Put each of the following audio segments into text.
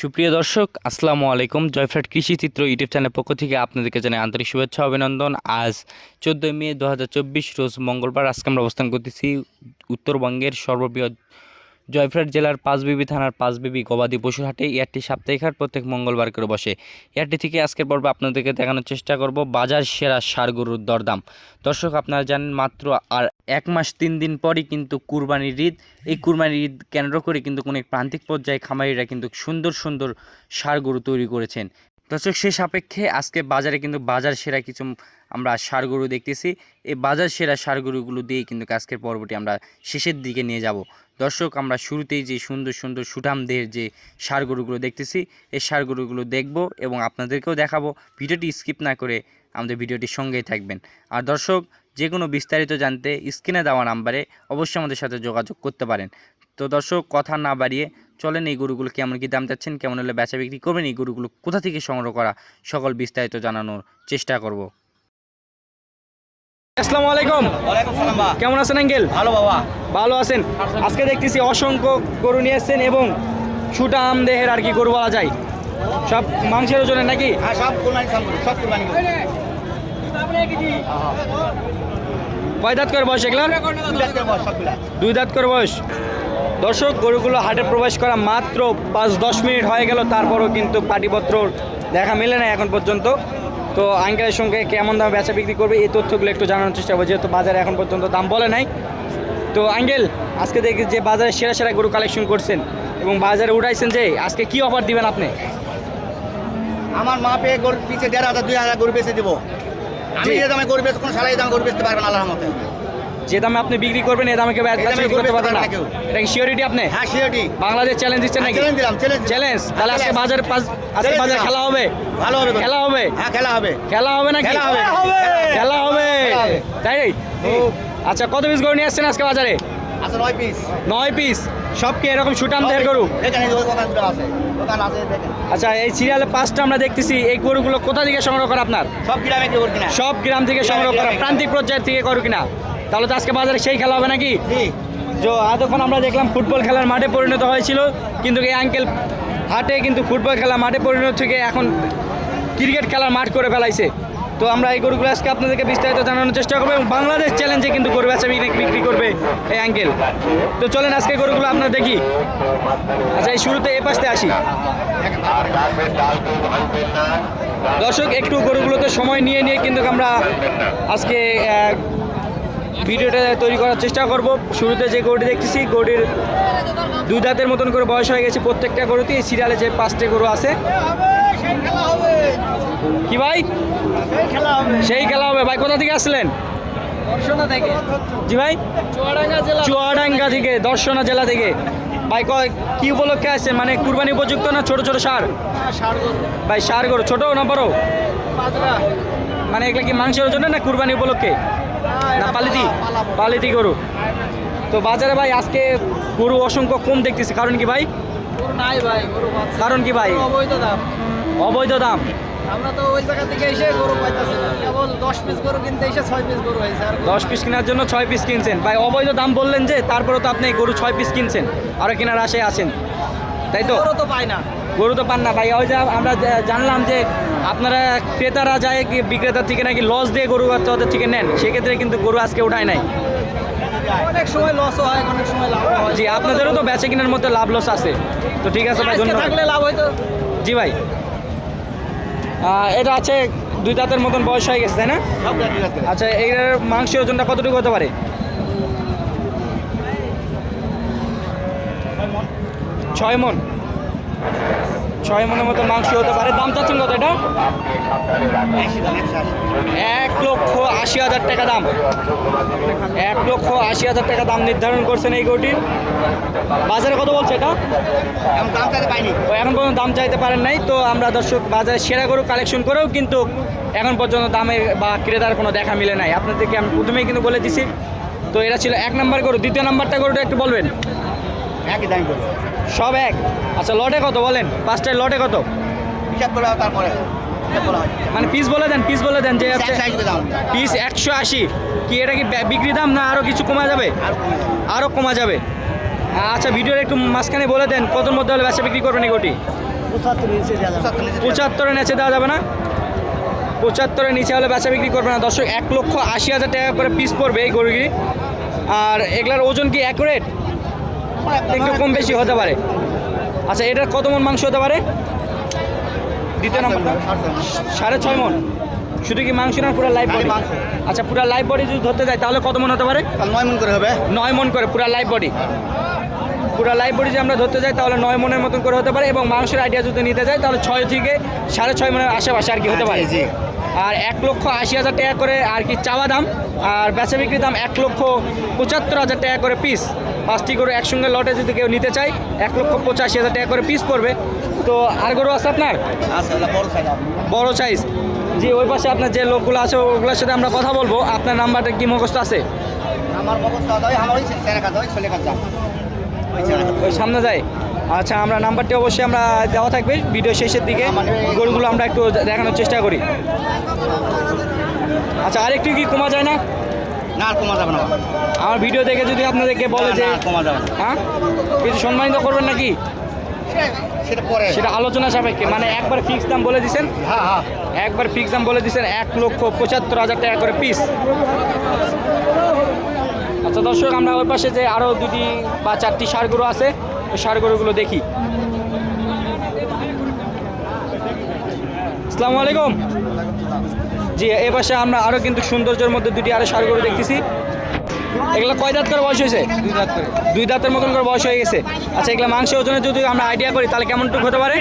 সুপ্রিয় দর্শক, আসসালামু আলাইকুম। জয়ফ্রাট কৃষি চিত্র ইউটিউব চ্যানেল পক্ষ থেকে আপনাদেরকে জানাই আন্তরিক শুভেচ্ছা, অভিনন্দন। আজ চোদ্দোই মে দু হাজার চব্বিশ, রোজ মঙ্গলবার আজকে আমরা অবস্থান করতেছি উত্তরবঙ্গের সর্ববৃহৎ জয়ফ্রাট জেলার পাঁচবিবি থানার পাঁচবিবি গবাদি পশুর হাটে ইয়ারটি সাপ্তাহিক হাট প্রত্যেক মঙ্গলবার করে বসে। ইয়ারটি থেকে আজকের পর্বে আপনাদেরকে দেখানোর চেষ্টা করব বাজার সেরা সার গরুর দরদাম। দর্শক, আপনারা জানেন মাত্র আর এক মাস তিন দিন পরই কিন্তু কুরবানির ঈদ। এই কুরবানির ঈদ কেন্দ্র করে কিন্তু কোনো প্রান্তিক পর্যায়ে খামারিরা কিন্তু সুন্দর সুন্দর সার গরু তৈরি করেছেন। দর্শক, সে সাপেক্ষে আজকে বাজারে কিন্তু বাজার সেরা কিছু আমরা সার গরু দেখতেছি। এই বাজার সেরা সার গরুগুলো দিয়েই কিন্তু আজকের পর্বটি আমরা শেষের দিকে নিয়ে যাব। দর্শক, আমরা শুরুতেই যে সুন্দর সুন্দর সুঠামদের যে সার গরুগুলো দেখতেছি, এই সার গরুগুলো দেখব এবং আপনাদেরকেও দেখাবো। ভিডিওটি স্কিপ না করে আমাদের ভিডিওটির সঙ্গেই থাকবেন। আর দর্শক, যে কোনো বিস্তারিত জানতে স্ক্রিনে দেওয়া নাম্বারে অবশ্যই আমাদের সাথে যোগাযোগ করতে পারেন। তো দর্শক, কথা না বাড়িয়ে চলেন এই গরুগুলো কেমন কী দাম চাচ্ছেন, কেমন হলে বেচা বিক্রি করবেন, এই গরুগুলো কোথা থেকে সংগ্রহ করা, সকল বিস্তারিত জানানোর চেষ্টা করব। আসসালামু আলাইকুম। কেমন আছেন আঙ্কেল? ভালো বাবা। ভালো আছেন? আজকে দেখতেছি অসংখ্য গরু নিয়ে এসছেন এবং সুটাম দেহের আর কি গরু বলা যায়। সব মাংসের ওজনে নাকি? হ্যাঁ। কয় দাঁত করে বয়স আজকের দুই দাঁত করে বয়স দর্শক গরুগুলো হাটে প্রবেশ করা মাত্র পাঁচ দশ মিনিট হয়ে গেল তারপরও কিন্তু পাটিপত্র দেখা মেলে না এখন পর্যন্ত। তো আঙ্কেলের সঙ্গে কেমন দামে বেচা বিক্রি করবে এই তথ্যগুলো একটু জানানোর চেষ্টা করব যেহেতু বাজারে এখন পর্যন্ত দাম বলে নাই। তো আঙ্কেল আজকে দেখি যে বাজারে সেরা সেরা গরু কালেকশন করছেন এবং বাজারে উঠাইছেন যে আজকে কি অফার দিবেন আপনি? আমার মা পেয়ে গরু পিছিয়ে দেড় হাজার দুই হাজার গরু বেঁচে দেবো। আমি যে দামে গরু বেচে কোনো সালাই দামে গরু বেচতে পারবেন আল্লাহর মতে যে দামে আপনি বিক্রি করবেন এই দামে কেউ বিক্রি করতে না পারবে না। এটা কি শিওরিটি আপনি? হ্যাঁ সিওটি বাংলাদেশ চ্যালেঞ্জ দিচ্ছেন নাকি? চ্যালেঞ্জ দিলাম চ্যালেঞ্জ চ্যালেঞ্জ তাহলে আজকে। বাজারে আজকে বাজারে খেলা হবে। ভালো হবে খেলা হবে? হ্যাঁ খেলা হবে। খেলা হবে নাকি? হবে। খেলা হবে। খেলা হবে। তাই? আচ্ছা কত পিস গরু নিয়ে আসছেন আজকে বাজারে? আচ্ছা নয় পিস নয় পিস সব কি এরকম সুটাম দেহের গরু? আচ্ছা এই সিরিয়ালে পাঁচটা আমরা দেখতেছি এই গরুগুলো কোথা থেকে সংগ্রহ করা আপনার? সব গ্রামে কিনা। সব গ্রাম থেকে সংগ্রহ করা প্রান্তিক পর্যায়ের থেকে গরু কিনা। তাহলে তো আজকে বাজারে সেই খেলা হবে নাকি? জি। এতক্ষণ আমরা দেখলাম ফুটবল খেলার মাঠে পরিণত হয়েছিল কিন্তু এই আঙ্কেল হাটে কিন্তু ফুটবল খেলা মাঠে পরিণত থেকে এখন ক্রিকেট খেলার মাঠ করে ফেলাইছে। তো আমরা এই গরুগুলো আজকে আপনাদেরকে বিস্তারিত জানানোর চেষ্টা করব এবং বাংলাদেশ চ্যালেঞ্জে কিন্তু গরু বেচা বিক্রি করবে এই আঙ্কেল তো চলেন আজকে গরুগুলো আপনারা দেখি। আচ্ছা এই শুরুতে এ পাশে আসি। দর্শক, একটু গরুগুলোতে সময় নিয়ে নিয়ে কিন্তু আমরা আজকে ভিডিওটা তৈরি করার চেষ্টা করব। শুরুতে যে গরুটি দেখতেছি, গরুটির দুই দাঁতের মতন করে বয়স হয়ে গেছে প্রত্যেকটা গরুতেই। এই সিরিয়ালে যে পাঁচটা গরু আছে কি ভাই? সেই খেলা হবে। ভাই কোথা থেকে আসলেন? জি ভাই? চুয়াডাঙ্গা থেকে দর্শনা জেলা থেকে। ভাই কয় কি উপলক্ষে আসছেন? মানে কুরবানি উপযুক্ত না ছোট ছোট সার? ভাই সার গরু। ছোট না বড়? মানে এগুলা কি মাংসের জন্য না কুরবানি উপলক্ষে? না পালিতি? পালিতি গরু। তো বাজারে ভাই আজকে গরু অসংখ্য কম দেখতেছি। কারণ কি ভাই? নাই ভাই কারণ কি ভাই? অবৈধ দাম। অবৈধ দাম। আমরা তো ওই জায়গা থেকে এসে গরু পাইতেছি না। কেবল দশ পিস গরু কিনতে এসে ছয় পিস গরু হয়েছে আর দশ পিস কেনার জন্য ছয় পিস কিনছেন। ভাই অবৈধ দাম বললেন যে তারপরে তো আপনি গরু ছয় পিস কিনছেন। আরও কেনার আশায় আছেন। তাই তো? গরু তো পাই না। গরু তো পান না। ভাই ওই যে আমরা জানলাম যে আপনারা ক্রেতারা যায় কি বিক্রেতার থেকে নাকি লস দিয়ে গরু ওদের থেকে নেন? সেক্ষেত্রে কিন্তু গরু আজকে উঠায় নাই। অনেক সময় লসও হয় অনেক সময় লাভ হয়। জি আপনাদেরও তো বেচে কেনার মধ্যে লাভ লস আছে। তো ঠিক আছে ভাই ধন্যবাদ। থাকলে লাভ হয়তো জি ভাই। এটা আছে দুই দাঁতের মতন বয়স হয়ে গেছে, তাই না? আচ্ছা এইটার মাংসের ওজনটা কতটুকু হতে পারে? ছয় মন। ছয় মনের মতো মাংস হতে পারে। দাম চাচ্ছেন কত এটা? দাম এক লক্ষ আশি হাজার টাকা দাম। এক লক্ষ আশি হাজার টাকা দাম নির্ধারণ করছেন এই গরুটির বাজারে কত বলছে এটা? দাম চাইতে পাইনি। এখন পর্যন্ত দাম চাইতে পারেন নাই। তো আমরা দর্শক বাজারে সেরা গরু কালেকশন করেও কিন্তু এখন পর্যন্ত দামের বা ক্রেতার কোনো দেখা মিলে নাই। আপনাদেরকে আমি প্রথমেই কিন্তু বলে দিছি। তো এটা ছিল এক নাম্বার গরু। দ্বিতীয় নাম্বারটা গরুটা একটু বলবেন? একই দাম করব সব এক। আচ্ছা লটে কত বলেন? পাঁচটায় লটে কত? হিসাব করে তারপরে। মানে পিস বলে দেন পিস বলে দেন যে পিস একশো আশি। কি এটা কি বিক্রি দাম না আরও কিছু কমা যাবে। আরও কমা যাবে। আচ্ছা ভিডিওর একটু মাঝখানে বলে দেন কতর মধ্যে হলে বেচা বিক্রি করবেন পঁচাত্তর নিচে দেওয়া যাবে। পঁচাত্তরের নিচে দেওয়া যাবে না? পঁচাত্তরের নিচে হলে বেচা বিক্রি করবে না। দর্শক এক লক্ষ আশি হাজার টাকা করে পিস পড়বে এই গরুগুলি আর এগুলার ওজন কি অ্যাকুরেট একটু কম বেশি হতে পারে। আচ্ছা এটার কত মন মাংস হতে পারে? দ্বিতীয় নম্বর সাড়ে ছয় মন। শুধু কি মাংস না পুরো লাইভ বডি মাংস। আচ্ছা পুরো লাইভ বডি যদি ধরতে যায় তাহলে কত মন হতে পারে? নয় মন করে হবে। নয় মন করে পুরো লাইভ বডি পুরো লাইভ বডি যদি আমরা ধরতে যাই তাহলে নয় মনের মতন করে হতে পারে এবং মাংসের আইডিয়া যদি নিতে যাই তাহলে ছয় থেকে সাড়ে ছয় মনের আশেপাশে আর কি হতে পারে জি, জি। আর এক লক্ষ আশি হাজার টাকা করে আর কি চাওয়া দাম। আর বেচা বিক্রি দাম এক লক্ষ পঁচাত্তর হাজার টাকা করে পিস পাঁচটি গরু একসঙ্গে লটে যদি কেউ নিতে চায় এক লক্ষ পঁচাশি হাজার টাকা করে পিস পড়বে। তো আর গরু আছে আপনার? বড় সাইজ জি ওই পাশে আপনার যে লোকগুলো আছে ওগুলোর সাথে আমরা কথা বলব। আপনার নাম্বারটা কি মুখস্থ আছে? আমার কাজ ওই সামনে যায়। আচ্ছা আমরা নাম্বারটি অবশ্যই আমরা দেওয়া থাকবে ভিডিও শেষের দিকে। গরুগুলো আমরা একটু দেখানোর চেষ্টা করি। আচ্ছা আরেকটু কি কমা যায় না? না আর কমা যাবে না। আমার ভিডিও দেখে যদি আপনাদেরকে বলে যে কমা যাবে হ্যাঁ? কিছু সম্মানিত করবেন নাকি? সেটা পরে। সেটা আলোচনা সাপেক্ষে। মানে একবার ফিক্স দাম বলে দিছেন। হ্যাঁ হ্যাঁ। একবার ফিক্স দাম বলে দিছেন এক লক্ষ পঁচাত্তর হাজার টাকা করে পিস আচ্ছা দর্শক আমরা ওই পাশে যে আরও দুটি বা চারটি সার গরু আছে সার গরুগুলো দেখি। আসসালামু আলাইকুম। জি এ পাশে আমরা আরও কিন্তু সৌন্দর্যের মধ্যে দুটি আরও সার গরু দেখতেছি। এগুলো কয় দাঁত করে বয়স হয়েছে? দুই দাঁত করে। দুই দাঁতের মতন করে বয়স হয়ে গেছে। আচ্ছা এগুলো মাংস ওজনে যদি আমরা আইডিয়া করি তাহলে কেমন টুক হতে পারে?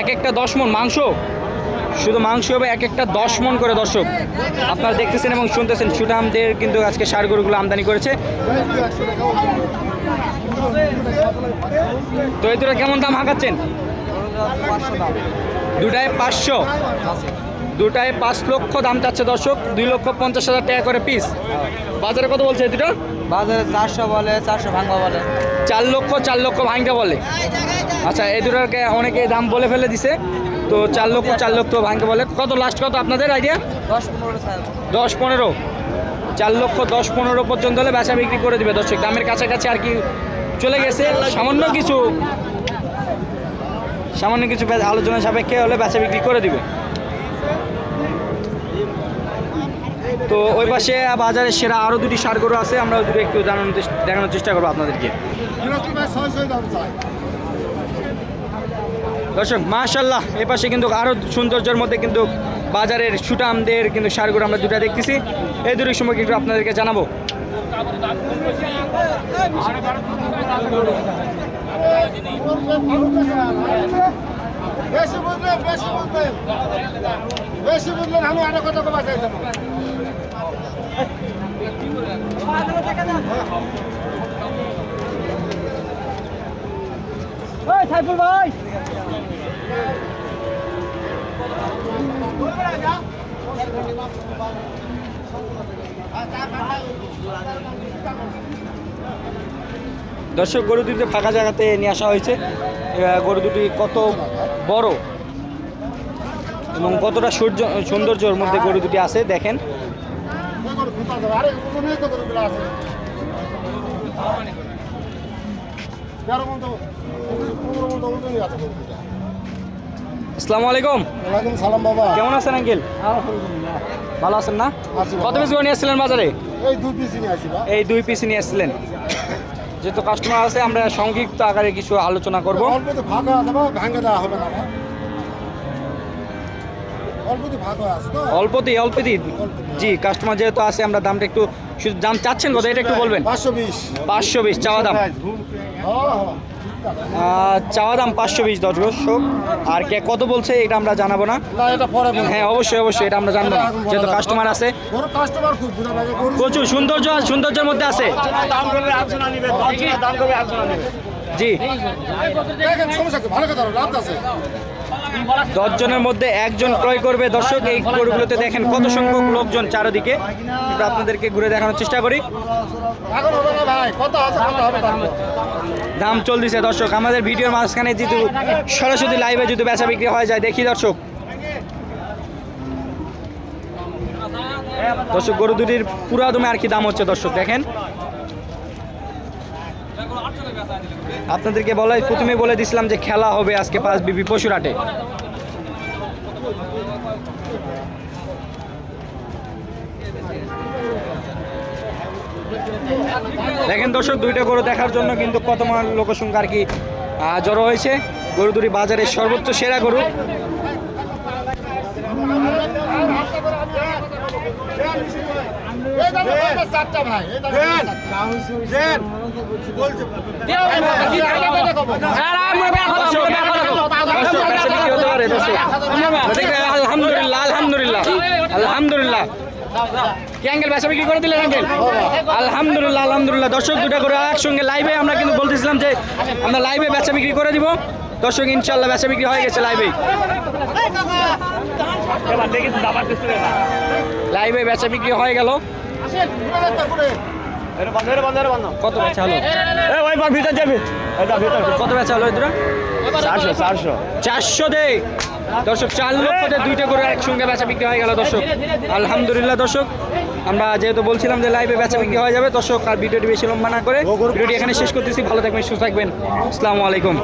এক একটা দশ মন মাংস? শুধু মাংস হবে এক একটা দশ মন করে দর্শক। আপনারা দেখতেছেন এবং শুনতেছেন সুদামদের কিন্তু আজকে সার গরুগুলো আমদানি করেছে। তো এই দুটো কেমন দাম হাঁকাচ্ছেন? দুটায় পাঁচশো। দুটায় পাঁচ লক্ষ দাম চাচ্ছে দর্শক দুই লক্ষ পঞ্চাশ হাজার টাকা করে পিস বাজারে কত বলছে দুটো? বাজারে চারশো বলে চারশো ভাঙা বলে। চার লক্ষ চার লক্ষ ভাঙতে বলে। আচ্ছা এই দুটোকে অনেকে দাম বলে ফেলে দিছে। তো চার লক্ষ চার লক্ষ ভাঙতে বলে। কত লাস্ট কত আপনাদের আইডিয়া দশ পনেরো দশ পনেরো। চার লক্ষ দশ পনেরো পর্যন্ত হলে বেচা বিক্রি করে দিবে দর্শক। দামের কাছাকাছি আর কি চলে গেছে। সামান্য কিছু সামান্য কিছু আলোচনা সাপেক্ষে হলে বেচা বিক্রি করে দিবে। তো ওই পাশে বাজারে সেরা আরও দুটি সার গরু আছে। আমরা ওই দুটো একটু জানানোর দেখানোর চেষ্টা করব আপনাদেরকে। দর্শক মাশাল্লাহ এই পাশে কিন্তু আরও সৌন্দর্যের মধ্যে কিন্তু বাজারের সুটামদের কিন্তু সারগুলো আমরা দুটা দেখতেছি। এই দুটোর সময় কিন্তু আপনাদেরকে জানাব। বেশি বুঝলেন বেশি বুঝলেন বেশি বুঝলেন আমি আরও কত কমা চাইছি সাইফুল ভাই! দর্শক, গরু দুটি ফাঁকা জায়গাতে নিয়ে আসা হয়েছে। গরু দুটি কত বড় এবং কতটা সূর্য, সৌন্দর্যর মধ্যে গরু দুটি আছে, দেখেন। আছে আসসালামু আলাইকুম। ওয়ালাইকুম সালাম বাবা। কেমন আছেন আঙ্কেল? ভালো আছেন না? কত পিস করে নিয়ে আসছিলেন বাজারে? এই দুই পিসই নিয়ে আসি এই দুই পিস নিয়ে আসছিলেন। যেহেতু কাস্টমার আছে আমরা সংক্ষিপ্ত আকারে কিছু আলোচনা করব। অল্প তো ভাগ বা দেওয়া হবে না অল্পতেই অল্পতেই জি কাস্টমার যেহেতু আছে আমরা দামটা একটু শুধু দাম চাচ্ছেন কত এটা একটু বলবেন? পাঁচশো বিশ। পাঁচশো বিশ চাওয়া দাম। হ্যাঁ হ্যাঁ। চাওয়া দাম পাঁচশো বিশ দর্শক। আর কে কত বলছে এটা আমরা জানাব না। হ্যাঁ অবশ্যই অবশ্যই এটা আমরা জানব না। যেহেতু কাস্টমার আছে। প্রচুর সৌন্দর্য সৌন্দর্যের মধ্যে আছে। জি। দেখেন সমস্যা কি ভালো কথা লাভ আছে দশ জনের মধ্যে একজন ক্রয় করবে। দর্শক, এই গরুগুলোতে দেখেন কত সংখ্যক লোকজন চারদিকে। আপনাদেরকে ঘুরে দেখানোর চেষ্টা করি। দাম চলতেছে দর্শক, আমাদের ভিডিওর মাঝখানে যদি সরাসরি লাইভে যদি বেচা বিক্রি হয়ে যায়, দেখি দর্শক। দর্শক, গরু দুটির পুরা দমে আর কি দাম হচ্ছে দর্শক, দেখেন। আপনাদেরকে বলাই প্রথমে বলে দিছিলাম যে খেলা হবে আজকে পাঁচ বিবি পশুরাটে দেখেন দর্শক দুইটা গরু দেখার জন্য কিন্তু কত মান লোকসংখ্যা আর কি জড়ো হয়েছে। গরু দুটি বাজারের সর্বোচ্চ সেরা গরু। চারটা ভাই আলহামদুলিল্লাহ আলহামদুলিল্লাহ আলহামদুলিল্লাহ কি করে দিলেন আঙ্কেল আলহামদুলিল্লাহ আলহামদুলিল্লাহ দর্শক দুটা করে একসঙ্গে লাইভে আমরা কিন্তু বলতেছিলাম যে আমরা লাইভে বেচা করে দিব। দর্শক ইনশাল্লাহ বেচা বিক্রি হয়ে গেছে লাইভে লাইভে বেচা বিক্রি হয়ে গেল। কত বেচা হলো কত বেচা হলো এদের চারশো চারশো। চারশো দে। দর্শক চার লক্ষ দিয়ে দুইটা করে একসঙ্গে বেচা বিক্রি হয়ে গেল দর্শক। আলহামদুলিল্লাহ দর্শক। আমরা যেহেতু বলছিলাম যে লাইভে বেচা বিক্রি হয়ে যাবে দর্শক আর ভিডিওটি বেশি লম্বা না করে ভিডিওটি এখানে শেষ করতেছি। ভালো থাকবেন সুস্থ থাকবেন। আসসালামু আলাইকুম।